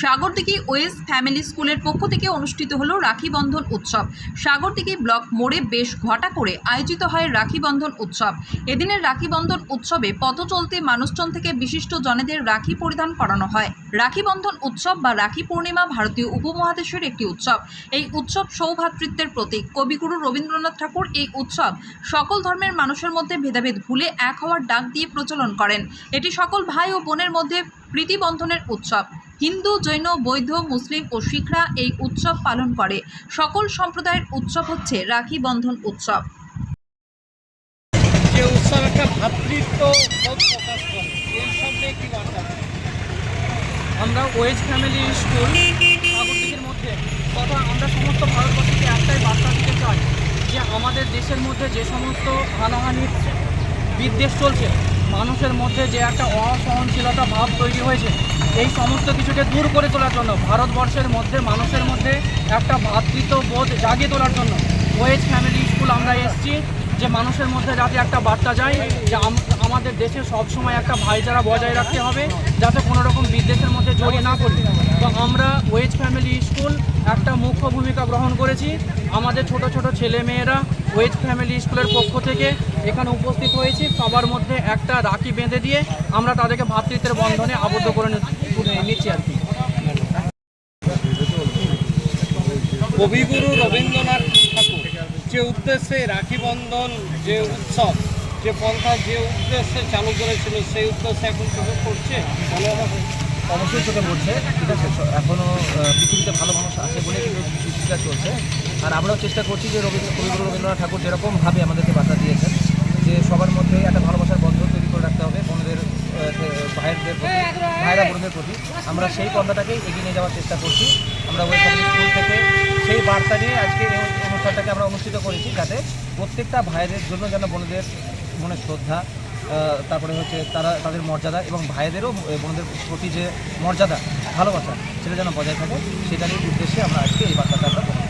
সাগরদিঘি ওয়েস family স্কুলের পক্ষ থেকে অনুষ্ঠিত হলো রাখি বন্ধন উৎসব। সাগরদিঘি ব্লক মোড়ে বেশ ঘটা করে আয়োজিত হয় রাখি বন্ধন উৎসব। এদিনের রাখি বন্ধন উৎসবে পথ চলতে মানুষজন থেকে বিশিষ্ট জনেদের রাখি পরিধান করানো হয়। রাখি বন্ধন উৎসব বা রাখি পূর্ণিমা ভারতীয় উপমহাদেশের একটি উৎসব। এই উৎসব সৌভাতৃত্বের প্রতীক। কবিগুরু রবীন্দ্রনাথ ঠাকুর এই উৎসব সকল ধর্মের মানুষের মধ্যে ভেদাভেদ ভুলে এক হওয়ার ডাক দিয়ে প্রচলন করেন। এটি সকল ভাই ও বোনের মধ্যে প্রীতিবন্ধনের উৎসব। হিন্দু, জৈন, বৌদ্ধ, মুসলিম ও শিখরা এই উৎসব পালন করে। সকল সম্প্রদায়ের উৎসব হচ্ছে রাখি বন্ধন উৎসব। যে উৎসব আমরা ওয়েজ ফ্যামিলি স্কুল সাগরদিঘির মধ্যে তথা আমরা সমস্ত ভারতবর্ষকে একটাই বার্তা দিতে চাই যে আমাদের দেশের মধ্যে যে সমস্ত হানাহানির বিদ্বেষ চলছে মানুষের মধ্যে যে একটা অসহনশীলতা ভাব তৈরি হয়েছে, এই সমস্ত কিছুকে দূর করে তোলার জন্য, ভারতবর্ষের মধ্যে, মানুষের মধ্যে একটা ভাতৃত্ব বোধ জাগিয়ে তোলার জন্য, ওয়েজ ফ্যামিলি স্কুল আমরা এসেছি, যে মানুষের মধ্যে যাতে একটা বার্তা যায়, যে আম- আমাদের দেশে সবসময় একটা ভাইচারা বজায় রাখতে হবে, যাতে কোনো রকম বিদ্বেষের মধ্যে জড়িয়ে না পড়ি তো আমরা ওয়েজ ফ্যামিলি স্কুল একটা মুখ্য ভূমিকা গ্রহণ করেছি। আমাদের ছোট ছোট ছেলে মেয়েরা ওয়েজ ফ্যামিলি স্কুলের পক্ষ থেকে এখানে উপস্থিত হয়েছি। সবার মধ্যে একটা রাখি বেঁধে দিয়ে আমরা তাদেরকে ভ্রাতৃত্বের বন্ধনে আবদ্ধ করে নিচ্ছি আর কি। কবিগুরু রবীন্দ্রনাথ ঠাকুর, যে উদ্দেশ্যে রাখি বন্ধন, যে উৎসব, যে পন্থা, যে উদ্দেশ্যে চালু করেছিল, সেই উদ্দেশ্যে এখন পড়ছে মনে অবশ্যই চোখে পড়ছে, ঠিক আছে? এখনও পৃথিবীতে ভালো মানুষ আছে বলে কিন্তু চলছে। আর আমরাও চেষ্টা করছি যে রবীন্দ্র রবীন্দ্রনাথ ঠাকুর যেরকমভাবে আমাদেরকে বার্তা দিয়েছেন, যে সবার মধ্যে একটা ভালোবাসার বন্ধন তৈরি করে রাখতে হবে বোনদের ভাইয়েরদের প্রতি, ভাইরা বোনদের প্রতি। আমরা সেই পন্থাটাকেই এগিয়ে নিয়ে যাওয়ার চেষ্টা করছি। আমরা ওই স্কুল থেকে সেই বার্তা নিয়ে আজকে এই অনুষ্ঠানটাকে আমরা অনুষ্ঠিত করেছি যাতে প্রত্যেকটা ভাইদের জন্য যেন বোনদের মনে শ্রদ্ধা তারপরে হচ্ছে তারা, তাদের মর্যাদা এবং ভাইদেরও বোনদের প্রতি যে মর্যাদা, ভালোবাসা, সেটা যেন বজায় থাকে, সেটারই উদ্দেশ্যে আমরা আজকে এই বার্তাটা আমরা